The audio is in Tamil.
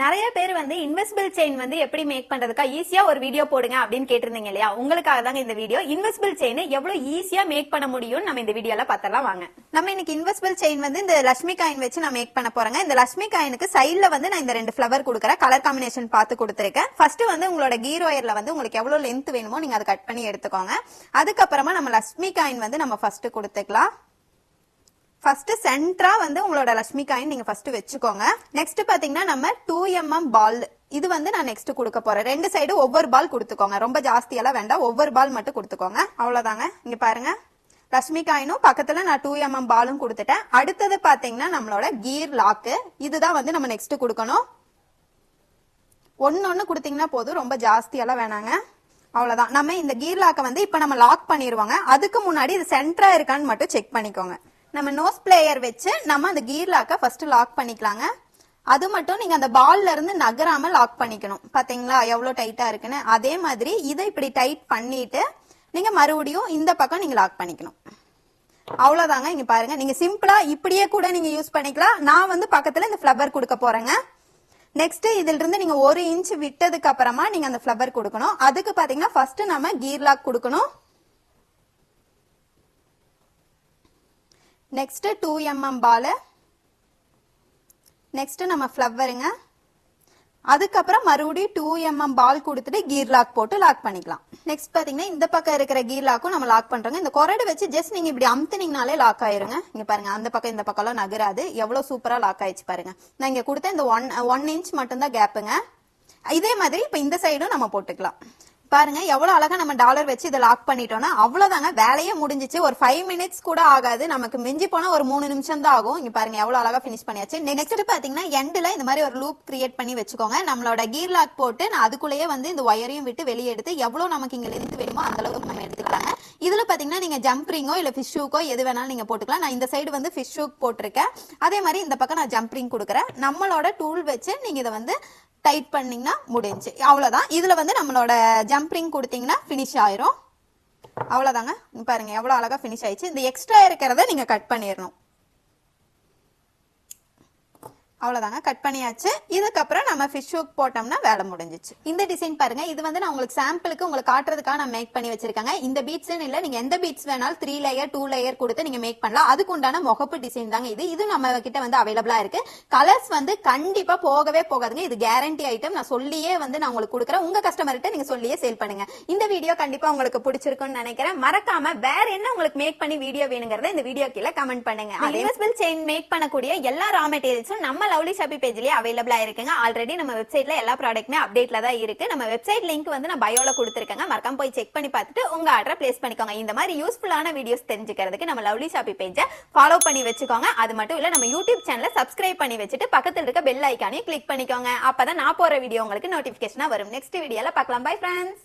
நிறைய பேர் வந்து இன்வெஸ்பிள் செயின் வந்து எப்படி மேக் பண்றதுக்கா ஈஸியா ஒரு வீடியோ போடுங்க அப்படின்னு கேட்டிருந்தீங்க இல்லையா? உங்களுக்காக தாங்க இந்த வீடியோ இன்வெஸ்பிள் செயின் எவ்வளவு ஈஸியா மேக் பண்ண முடியும் நம்ம இந்த வீடியோல பார்த்தலாம் வாங்க. நம்ம இன்னைக்கு இன்வெஸ்பிள் செயின் வந்து இந்த லட்சுமி காயின் வச்சு நான் மேக் பண்ண போறேங்க. இந்த லட்சுமி காயினுக்கு சைட்ல வந்து நான் இந்த ரெண்டு ஃபிளவர் கொடுக்குறேன். கலர் காம்பினேஷன் பார்த்து கொடுத்துருக்கேன். ஃபர்ஸ்ட் வந்து உங்களோட கீர் ஒயர்ல வந்து உங்களுக்கு எவ்வளவு லென்த் வேணுமோ நீங்க அதை கட் பண்ணி எடுத்துக்கோங்க. அதுக்கப்புறமா நம்ம லட்சுமி காயின் வந்து நம்ம ஃபர்ஸ்ட் கொடுத்துக்கலாம். ஃபர்ஸ்ட் சென்டரா வந்து உங்களோட லட்சுமி காயின் நீங்க ஃபர்ஸ்ட் வச்சுக்கோங்க. நெக்ஸ்ட் பாத்தீங்கன்னா நம்ம டூ எம்எம் பால் இது வந்து நான் நெக்ஸ்ட் கொடுக்க போறேன். ரெண்டு சைடு ஒவ்வொரு பால் கொடுத்துக்கோங்க. ரொம்ப ஜாஸ்தியெல்லாம் வேண்டாம். ஒவ்வொரு பால் மட்டும் கொடுத்துக்கோங்க. அவ்வளவுதாங்க. இங்க பாருங்க. லட்சுமி காயினும் பக்கத்துல நான் டூ எம்எம் பாலும் கொடுத்துட்டேன். அடுத்தது பாத்தீங்கன்னா நம்மளோட கீர் லாக்கு இதுதான் வந்து நம்ம நெக்ஸ்ட் கொடுக்கணும். ஒன்னு ஒன்னு கொடுத்தீங்கன்னா போதும். ரொம்ப ஜாஸ்தியெல்லாம் வேணாங்க. அவ்வளவுதான். நம்ம இந்த கீர் லாக்கை வந்து இப்ப நம்ம லாக் பண்ணிடுவாங்க அதுக்கு முன்னாடி இது சென்டரா இருக்கான்னு மட்டும் செக் பண்ணிக்கோங்க. நம்ம நோஸ் பிளேயர் வச்சு நம்ம அந்த கீர் லாக்கை ஃபர்ஸ்ட் லாக் பண்ணிக்கலாங்க. அது மட்டும் நீங்க அந்த பால்ல இருந்து நகராம லாக் பண்ணிக்கணும். பாத்தீங்களா? எவ்வளவு டைட்டா இருக்குன்னு. அதே மாதிரி இதை இப்படி டைட் பண்ணிட்டு நீங்க மறுபடியும் இந்த பக்கம் நீங்க லாக் பண்ணிக்கணும். அவ்வளவுதாங்க. இங்க பாருங்க. நீங்க சிம்பிளா இப்படியே கூட நீங்க யூஸ் பண்ணிக்கலாம். நான் வந்து பக்கத்துல இந்த ஃபிளவர் கொடுக்க போறேங்க. நெக்ஸ்ட் இதுல இருந்து நீங்க ஒரு இன்ச் விட்டதுக்கு அப்புறமா நீங்க அந்த ஃபிளவர் கொடுக்கணும். அதுக்கு பாத்தீங்கன்னா ஃபர்ஸ்ட் நம்ம கீர் லாக் கொடுக்கணும். Next two M M ball next நம்ம ஃப்ளவருங்க அதுக்கப்புறம் மறுபடியும் டூ எம்எம் பால் கொடுத்துட்டு கீர் லாக் போட்டு லாக் பண்ணிக்கலாம். நெக்ஸ்ட் பாத்தீங்கன்னா இந்த பக்கம் இருக்கிற கீர் லாக்கும் நம்ம லாக் பண்றோங்க. இந்த கொரடு வச்சு ஜஸ்ட் நீங்க இப்படி அமுத்துனீங்கனாலே லாக் ஆயிருங்க. இங்க பாருங்க அந்த பக்கம் இந்த பக்கம்லாம் நகராது. எவ்வளவு சூப்பரா லாக் ஆயிடுச்சு பாருங்க. நான் இங்க கொடுத்த இந்த ஒன் ஒன் இன்ச் மட்டும்தான் கேப்புங்க இதே மாதிரி இப்ப இந்த சைடும் நம்ம போட்டுக்கலாம். பாருங்க எவ்வளவு அழகா நம்ம டாலர் வச்சு இதை லாக் பண்ணிட்டோம்னா அவ்வளவுதாங்க. வேலையே முடிஞ்சிச்சு. ஒரு ஃபைவ் மினிட்ஸ் கூட ஆகாது. நமக்கு மிஞ்சி போனா ஒரு மூணு நிமிஷம் தான் ஆகும். இங்க பாருங்க எவ்வளவு அழகா ஃபினிஷ் பண்ணியாச்சு. நெக்ஸ்ட் பாத்தீங்கன்னா எண்ட்ல இந்த மாதிரி ஒரு லூப் கிரியேட் பண்ணி வச்சுக்கோங்க. நம்மளோட கீர் லாக் போட்டு நான் அதுக்குள்ளேயே வந்து இந்த ஒயரையும் விட்டு வெளியே எடுத்து எவ்வளவு நமக்கு இங்க இருந்து வேணுமோ அந்த அளவுக்கு நம்ம எடுத்துக்கலாங்க. இதுல பாத்தீங்கன்னா நீங்க ஜம்ப்ரிங்கோ இல்ல ஃபிஷ் ஷூக்கோ எது வேணாலும் நீங்க போட்டுக்கலாம். நான் இந்த சைடு வந்து ஃபிஷ் ஷூக் போட்டிருக்கேன். அதே மாதிரி இந்த பக்கம் நான் ஜம்ப்ரிங் கொடுக்குறேன். நம்மளோட டூல் வச்சு நீங்க இதை வந்து டைட் பண்ணீங்கன்னா முடிஞ்சு. அவ்வளவுதான். இதுல வந்து நம்மளோட ஜம்ப்ரிங் கொடுத்தீங்கன்னா ஃபினிஷ் ஆயிரும். அவ்வளவுதாங்க. இங்க பாருங்க எவ்வளவு அழகா ஃபினிஷ் ஆயிடுச்சு. இந்த எக்ஸ்ட்ரா இருக்கிறத நீங்க கட் பண்ணிடணும் அவ்வளவுதாங்க. கட் பண்ணியாச்சு. இதுக்கப்புறம் நம்ம ஃபிஷ் ஹூக் போட்டோம்னா வேலை முடிஞ்சிச்சு. இந்த டிசைன் பாருங்க. இது வந்து நான் உங்களுக்கு சாம்பிளுக்கு உங்களுக்கு காட்டுறதுக்காக நான் மேக் பண்ணி வச்சிருக்கேங்க. இந்த பீட்ஸ் இல்ல. நீங்க எந்த பீட்ஸ் வேணாலும் த்ரீ லேயர் டூ லேயர் கொடுத்து நீங்க மேக் பண்ணலாம். அதுக்கு உண்டான முகப்பு டிசைன் தாங்க இது. இது நம்ம கிட்ட வந்து அவைலபிளா இருக்கு. கலர்ஸ் வந்து கண்டிப்பா போகவே போகாதுங்க. இது கேரண்டி ஐட்டம் நான் சொல்லியே வந்து நான் உங்களுக்கு கொடுக்குறேன். உங்க கஸ்டமர்கிட்ட நீங்க சொல்லியே சேல் பண்ணுங்க. இந்த வீடியோ கண்டிப்பா உங்களுக்கு பிடிச்சிருக்கும்னு நினைக்கிறேன். மறக்காம வேற என்ன உங்களுக்கு மேக் பண்ணி வீடியோ வேணுங்கிறத இந்த வீடியோ கீழே கமெண்ட் பண்ணுங்க. செயின் மேக் பண்ணக்கூடிய எல்லா ரா மெட்டீரியல்ஸும் நம்ம லவ்லி ஷாப்பி பேஜ்லயே அவைலபிளா இருக்குங்க. ஆல்ரெடி நம்ம வெப்சைட்ல எல்லா ப்ராடக்ட்டுமே அப்டேட்ல தான் இருக்கு. நம்ம வெப்சைட் லிங்க் வந்து நான் பயோல கொடுத்துருக்கேங்க. மறக்காம போய் செக் பண்ணி பார்த்துட்டு உங்க ஆர்டரை பிளேஸ் பண்ணிக்கோங்க. இந்த மாதிரி யூஸ்ஃபுல்லான வீடியோஸ் தெரிஞ்சுக்கிறதுக்கு நம்ம லவ்லி ஷாப்பி பேஜை ஃபாலோ பண்ணி வச்சுக்கோங்க. அது மட்டும் இல்ல நம்ம யூடியூப் சேனலை சப்ஸ்கிரைப் பண்ணி வச்சுட்டு பக்கத்துல இருக்க பெல் ஐக்கானையும் கிளிக் பண்ணிக்கோங்க. அப்பதான் நான் போற வீடியோ உங்களுக்கு நோட்டிபிகேஷனா வரும். நெக்ஸ்ட் வீடியோல பார்க்கலாம். Bye friends